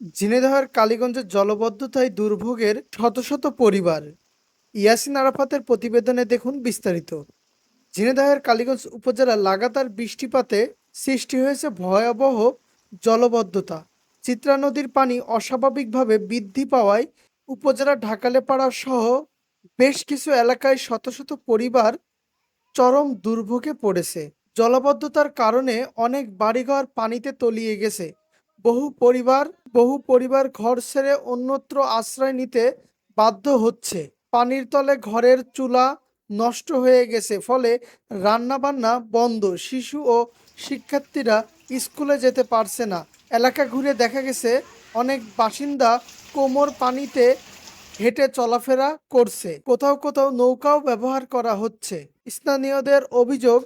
ঝিনাইদহের কালীগঞ্জের জলবদ্ধতায় দুর্ভোগের শত শত পরিবার। ইয়াসিন আরাফাতের প্রতিবেদনে দেখুন বিস্তারিত। ঝিনাইদহের কালীগঞ্জ উপজেলার লাগাতার বৃষ্টিপাতে সৃষ্টি হয়েছে ভয়াবহ জলবদ্ধতা। চিত্রা নদীর পানি অস্বাভাবিকভাবে বৃদ্ধি পাওয়ায় উপজেলা ঢাকালেপাড়া সহ বেশ কিছু এলাকায় শত শত পরিবার চরম দুর্ভোগে পড়েছে। জলবদ্ধতার কারণে অনেক বাড়িঘর পানিতে তলিয়ে গেছে। বহু পরিবার বহু পরিবার ঘর ছেড়ে অন্যত্র আশ্রয় নিতে বাধ্য হচ্ছে। পানির তলে ঘরের চুলা নষ্ট হয়ে গেছে, ফলে রান্নাবান্না বন্ধ। শিশু ও শিক্ষার্থীরা স্কুলে যেতে পারছে না। এলাকা ঘুরে দেখা গেছে, অনেক বাসিন্দা কোমর পানিতে হেঁটে চলাফেরা করছে। কোথাও কোথাও নৌকাও ব্যবহার করা হচ্ছে। স্থানীয়দের অভিযোগ,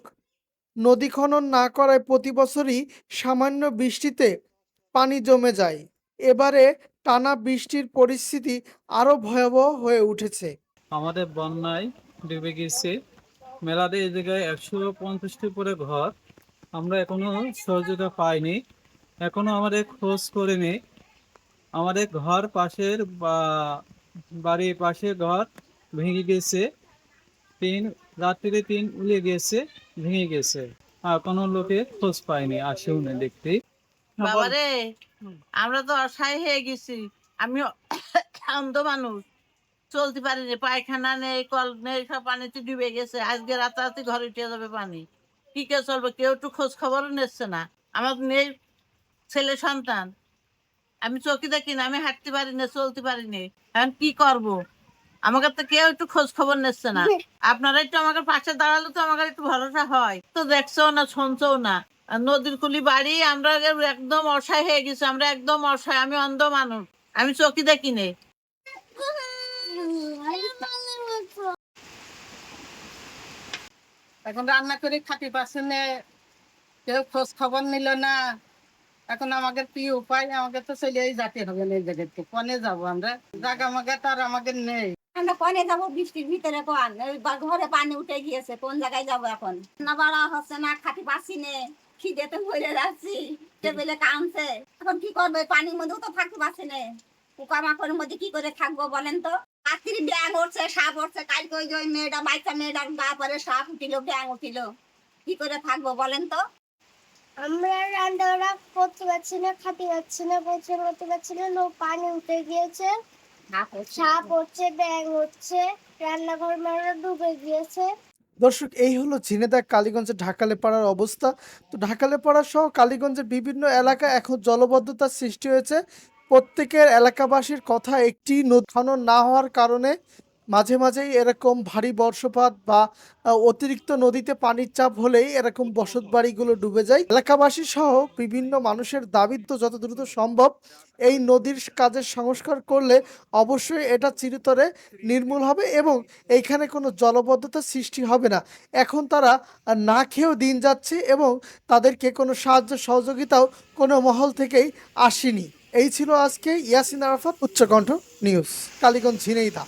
নদী খনন না করায় প্রতি বছরই সামান্য বৃষ্টিতে পানি জমে যায়। এবারে টানা বৃষ্টির পরিস্থিতি আরও ভয়াবহ হয়ে উঠেছে। আমাদের বন্যায় ডুবে গেছে। মেলাতে এই জায়গায় একশো পঞ্চাশটি উপরে ঘর। আমরা এখনও সহযোগিতা পাইনি। এখনও আমাদের খোঁজ করিনি। আমাদের ঘর পাশের বাড়ির পাশে ঘর ভেঙে গেছে। তিন রাত্রিরে তিন উলে গেছে, ভেঙে গেছে। আর কোনো লোকের খোঁজ পায়নি আসেও না দেখতে। বাবারে আমরা তো অসহায় হয়ে গেছি। আমি অন্ধ মানুষ। চলতে পারিনি পায়খানা নেই কল নেই সব পানিতে ডুবে গেছে। আজকে রাতারাতি ঘরে উঠে যাবে পানি। কি কে চলবে? কেউ একটু খোঁজ খবর নিচ্ছে না। আমার নেই ছেলে সন্তান। আমি চকি দেখি না আমি হাঁটতে পারি না চলতে পারি না। এখন কি করব? আমাকে তো কেউ একটু খোঁজ খবর নিচ্ছে না। আপনারা একটু আমাকে পাশে দাঁড়ালে তো আমাকে একটু ভরসা হয়। তো দেখছ না শুনছো না। আর নদীর কুলি বাড়ি আমরা একদম অসহায় হয়ে গেছি আমরা একদম অসহায় আমি অন্ধ মানুষ আমি চকি দেখি নেই। এখন রান্না করে পাচ্ছে না কেউ খোঁজ খবর নিল না। এখন আমাদের কি উপায় আমাকে তো চলেই যেতে হবে না এই জায়গাতে কনে যাব আমরা? জায়গা আমাকে তার আমাকে নেই। আমরা কনে যাব? বৃষ্টির ভিতরে কোন? ওই বা- ঘরে পানি উঠে গিয়েছে কোন জায়গায় যাব এখন? না বাড়া হচ্ছে না খাটি পাচ্ছি নে। খিদেতে মরে যাচ্ছি। টেবিলে কামছে এখন কি করব? পানির মধ্যেও তো থাকতে পারছি না। পোকামাকড়ের মধ্যে কি করে থাকব বলেন তো? রাত্রি ব্যাং উঠছে সাপ উঠছে। কালকে ওই ওই মেয়েটা বাচ্চা মেয়েটার গা পরে সাপ উঠিল ব্যাং উঠিল। কি করে থাকব বলেন তো? আমরা রান্নাবান্না করতে পারছি না খাতে পারছি না বসে করতে পারছি না লোক পানি উঠে গিয়েছে। সাপ সাপ হচ্ছে ব্যাং হচ্ছে রান্নাঘর মারা ডুবে গিয়েছে। দর্শক, এই হলো ঝিনেদা কালীগঞ্জের ঢাকালেপাড়ার অবস্থা। তো ঢাকালে পাড়া সহ কালীগঞ্জের বিভিন্ন এলাকা এখন জলবদ্ধতার সৃষ্টি হয়েছে। প্রত্যেকের এলাকাবাসীর কথা একটি নদ খনন না হওয়ার কারণে মাঝে মাঝেই এরকম ভারী বর্ষপাত বা অতিরিক্ত নদীতে পানির চাপ হলেই এরকম বসত বাড়িগুলো ডুবে যায়। এলাকাবাসী সহ বিভিন্ন মানুষের দাবি তো যত দ্রুত সম্ভব এই নদীর কাজের সংস্কার করলে অবশ্যই এটা চিরতরে নির্মূল হবে এবং এইখানে কোনো জলবদ্ধতা সৃষ্টি হবে না। এখন তারা না খেয়েও দিন যাচ্ছে এবং তাদেরকে কোনো সাহায্য সহযোগিতাও কোনো মহল থেকেই আসেনি। এই ছিল আজকে ইয়াসিন আরাফাত, উচ্চকণ্ঠ নিউজ, কালীগঞ্জ ঝিনেইদা